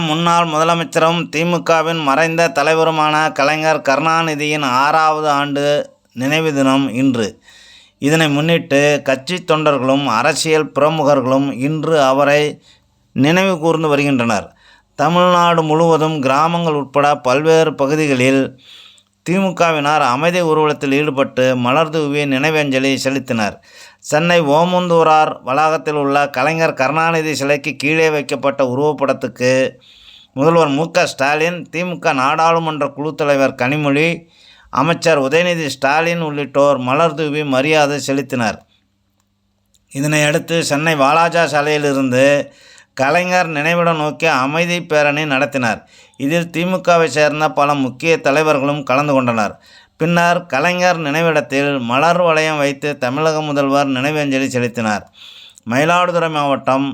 முன்னாள் முதலமைச்சரும் திமுகவின் மறைந்த தலைவருமான கலைஞர் கருணாநிதியின் ஆறாவது ஆண்டு நினைவு தினம் இன்று. இதனை முன்னிட்டு கட்சி தொண்டர்களும் அரசியல் பிரமுகர்களும் இன்று அவரை நினைவு கூர்ந்து வருகின்றனர். தமிழ்நாடு முழுவதும் கிராமங்கள் உட்பட பல்வேறு பகுதிகளில் திமுகவினர் அமைதி ஊர்வலத்தில் ஈடுபட்டு மலர் தூவி நினைவஞ்சலி செலுத்தினர். சென்னை ஓமந்தூரார் வளாகத்தில் உள்ள கலைஞர் கருணாநிதி சிலைக்கு கீழே வைக்கப்பட்ட உருவப்படத்துக்கு முதல்வர் மு ஸ்டாலின் திமுக நாடாளுமன்ற குழு தலைவர் கனிமொழி அமைச்சர் உதயநிதி ஸ்டாலின் உள்ளிட்டோர் மலர் தூவி மரியாதை செலுத்தினர். இதனையடுத்து சென்னை வாலாஜா சாலையிலிருந்து கலைஞர் நினைவிடம் நோக்கி அமைதி பேரணி நடத்தினார். இதில் திமுகவை சேர்ந்த பல முக்கிய தலைவர்களும் கலந்து கொண்டனர். பின்னர் கலைஞர் நினைவிடத்தில் மலர் வளையம் வைத்து தமிழக முதல்வர் நினைவஞ்சலி செலுத்தினார். மயிலாடுதுறை மாவட்டம்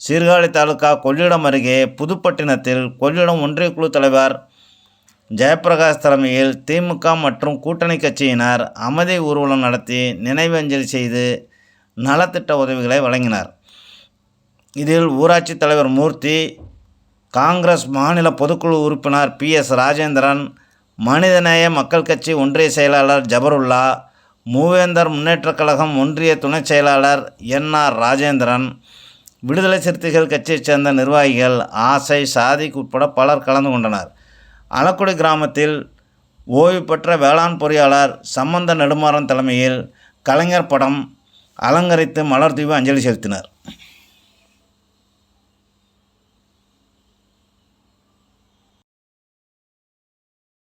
சீர்காழி தாலுகா கொள்ளிடம் அருகே புதுப்பட்டினத்தில் கொள்ளிடம் ஒன்றிய குழு தலைவர் ஜெயபிரகாஷ் தலைமையில் திமுக மற்றும் கூட்டணி கட்சியினர் அமைதி ஊர்வலம் நடத்தி நினைவஞ்சலி செய்து நலத்திட்ட உதவிகளை வழங்கினார். இதில் ஊராட்சி தலைவர் மூர்த்தி காங்கிரஸ் மாநில பொதுக்குழு உறுப்பினர் பி எஸ் ராஜேந்திரன் மனிதநேய மக்கள் கட்சி ஒன்றிய செயலாளர் ஜபருல்லா மூவேந்தர் முன்னேற்றக் கழகம் ஒன்றிய துணைச் செயலாளர் என் ஆர் ராஜேந்திரன் விடுதலை சிறுத்தைகள் கட்சியைச் சேர்ந்த நிர்வாகிகள் ஆசை சாதிக் உட்பட பலர் கலந்து கொண்டனர். அலக்குடி கிராமத்தில் ஓய்வு பெற்ற வேளாண் பொறியாளர் சம்பந்த நெடுமாறன் தலைமையில் கலைஞர் படம் அலங்கரித்து மலர் தீவு அஞ்சலி செலுத்தினர்.